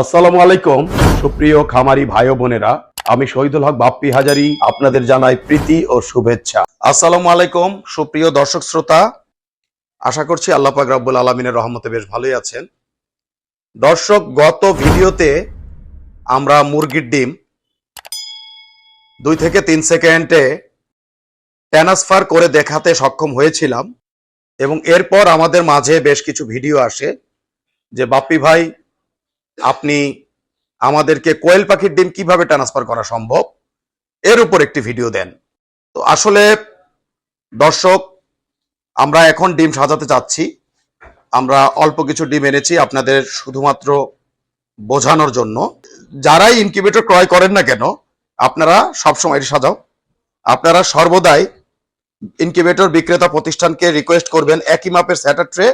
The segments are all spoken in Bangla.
আসসালামু আলাইকুম। সুপ্রিয় খামারি ভাই বোনেরা, আমি শহীদুল হক বাপ্পি হাজারি, আপনাদের জানাই প্রীতি ও শুভেচ্ছা। আসসালামু আলাইকুম, সুপ্রিয় দর্শক শ্রোতা। আশা করছি আল্লাহ পাক রাব্বুল আলমিনের রহমতে বেশ ভালোই আছেন। দর্শক, গত ভিডিওতে আমরা মুরগির ডিম দুই থেকে তিন সেকেন্ডে ট্রান্সফার করে দেখাতে সক্ষম হয়েছিলাম এবং এরপর আমাদের মাঝে বেশ কিছু ভিডিও আসে যে বাপ্পি ভাই আপনি আমাদেরকে কোয়েল পাখির ডিম কীভাবে ট্রান্সফার করা সম্ভব, এর উপর একটি ভিডিও দেন। তো আসলে দর্শক, আমরা এখন ডিম সাজাতে চাচ্ছি। আমরা অল্প কিছু ডিম এনেছি আপনাদের শুধুমাত্র বোঝানোর জন্য। যারাই ইনকিউবেটর ক্রয় করেন না কেন, আপনারা সবসময় সাজাও। আপনারা সর্বদাই ইনকিউবেটর বিক্রেতা প্রতিষ্ঠানকে রিকোয়েস্ট করবেন একই মাপের স্যাটার ট্রে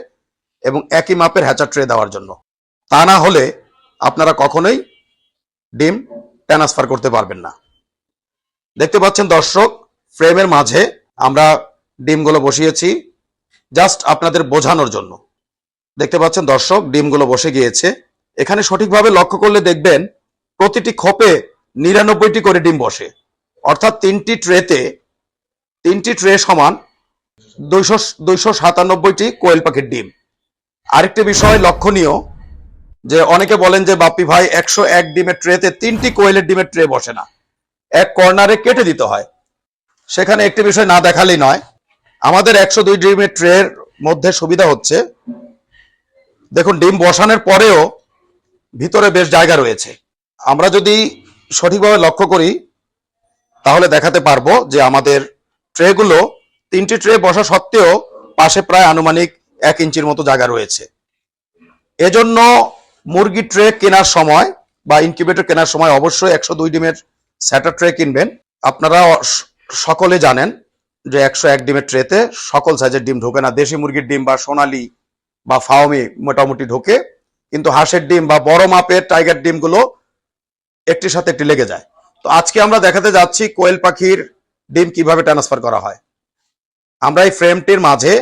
এবং একই মাপের হ্যাচার ট্রে দেওয়ার জন্য। তা না হলে আপনারা কখনোই ডিম ট্রান্সফার করতে পারবেন না। দেখতে পাচ্ছেন দর্শক ফ্রেমের মাঝে আমরা ডিমগুলো বসিয়েছি জাস্ট আপনাদের বোঝানোর জন্য। দেখতে পাচ্ছেন দর্শক, ডিমগুলো বসে গিয়েছে। এখানে সঠিকভাবে লক্ষ্য করলে দেখবেন, প্রতিটি খোপে নিরানব্বইটি করে ডিম বসে। অর্থাৎ তিনটি ট্রেতে তিনটি ট্রে সমান দুইশো দুইশো সাতানব্বইটি কোয়েল পাখির ডিম। আরেকটি বিষয় লক্ষণীয় অনেকে বলেন যে, বাপ্পি ভাই, একশো এক ডিমের ট্রেতে তিনটি কোয়েলের ডিমের ট্রে বসে না। এক কর্নারে কেটে দিতে হয়। সেখানে একটি বিষয় না দেখালেই নয়, আমাদের একশো দুই ডিমের ট্রের মধ্যে সুবিধা হচ্ছে। দেখুন, ডিম বসানোর পরেও ভিতরে বেশ জায়গা রয়েছে। আমরা যদি সঠিকভাবে লক্ষ্য করি, তাহলে দেখাতে পারব যে আমাদের ট্রেগুলো তিনটি ট্রে বসা সত্ত্বেও পাশে প্রায় আনুমানিক এক ইঞ্চির মতো জায়গা রয়েছে। এজন্য মুরগি ট্রে কেনার সময় বা ইনকিউবেটর কেনার সময় অবশ্যই একশো দুই ডিমের স্যাটার ট্রে কিনবেন। আপনারা সকলে জানেন যে একশো এক ডিমের ট্রেতে সকল সাইজের ডিম ঢোকে না। দেশি মুরগির ডিম বা সোনালি বা ফাওমি মোটামুটি ঢোকে, কিন্তু হাঁসের ডিম বা বড় মাপের টাইগার ডিমগুলো একটির সাথে একটি লেগে যায়। তো আজকে আমরা দেখাতে যাচ্ছি কোয়েল পাখির ডিম কীভাবে ট্রান্সফার করা হয়। আমরা এই ফ্রেমটির মাঝে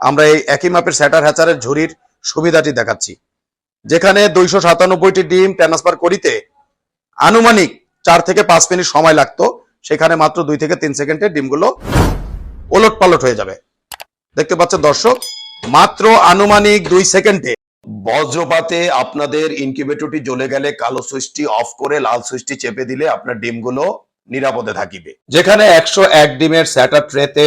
আমরা এই একই মাপের স্যাটার হ্যাচারের ঝুড়ির সুবিধাটি দেখাচ্ছি। যেখানে দুইশো সাতানব্বইটি ডিম ট্রান্সফার করিতে আনুমানিক চার থেকে পাঁচ মিনিট সময় লাগতো, সেখানে মাত্র দুই থেকে তিন সেকেন্ডে ডিমগুলো ওলট পালট হয়ে যাবে। দেখতে পাচ্ছেন দর্শক, মাত্র আনুমানিক দুই সেকেন্ডে বজ্রপাতে আপনাদের ইনকিউবেটরটি জ্বলে গেলে কালো সুইচটি অফ করে লাল সুইচটি চেপে দিলে আপনার ডিমগুলো নিরাপদে থাকিবে। যেখানে একশো এক ডিমের স্যাটার ট্রেতে